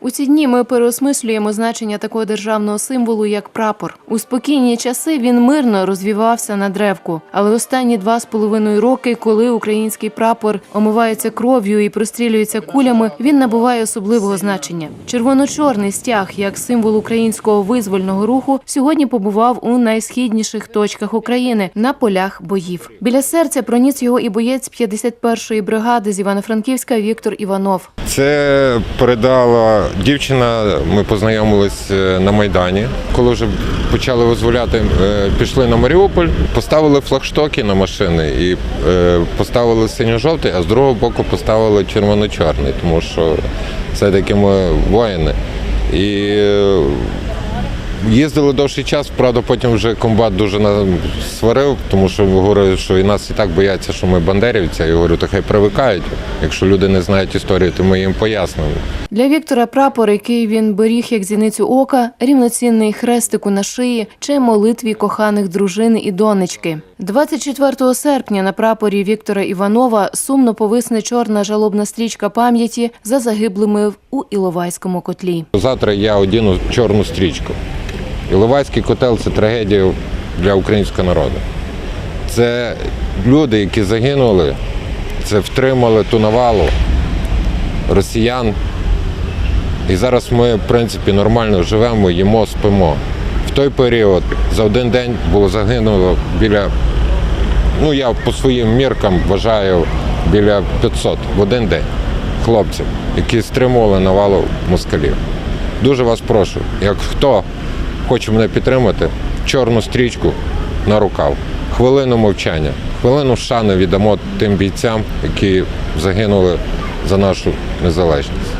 У ці дні ми переосмислюємо значення такого державного символу, як прапор. У спокійні часи він мирно розвівався на древку. Але останні два з половиною роки, коли український прапор омивається кров'ю і прострілюється кулями, він набуває особливого значення. Червоно-чорний стяг, як символ українського визвольного руху, сьогодні побував у найсхідніших точках України на полях боїв. Біля серця проніс його і боєць 51-ї бригади з Івано-Франківська Віктор Іванов. Це передала дівчина. Ми познайомились е, на Майдані. Коли вже почали визволяти, е, пішли на Маріуполь, поставили флагштоки на машини і е, поставили синьо-жовтий, а з другого боку поставили червоно-чорний, тому що все-таки ми воїни. І Їздили довший час, правда, потім вже комбат дуже нас сварив, тому що говорив, що і нас і так бояться, що ми бандерівці. Я говорю, то хай привикають. Якщо люди не знають історію, то ми їм пояснимо. Для Віктора прапор, який він беріг як зіницю ока, рівноцінний хрестику на шиї чи молитві коханих дружини і донечки. 24 серпня на прапорі Віктора Іванова сумно повисне чорна жалобна стрічка пам'яті за загиблими у Іловайському котлі. Завтра я одіну чорну стрічку. Іловайський котел це трагедія для українського народу. Це люди, які загинули, це втримали ту навалу росіян. І зараз ми, в принципі, нормально живемо, їмо, спимо. В той період за один день було загинуло біля, ну я по своїм міркам вважаю, біля 500 в один день хлопців, які стримували навалу москалів. Дуже вас прошу, як хто хоче мене підтримати, чорну стрічку на рукав, хвилину мовчання, хвилину шани віддамо тим бійцям, які загинули за нашу незалежність.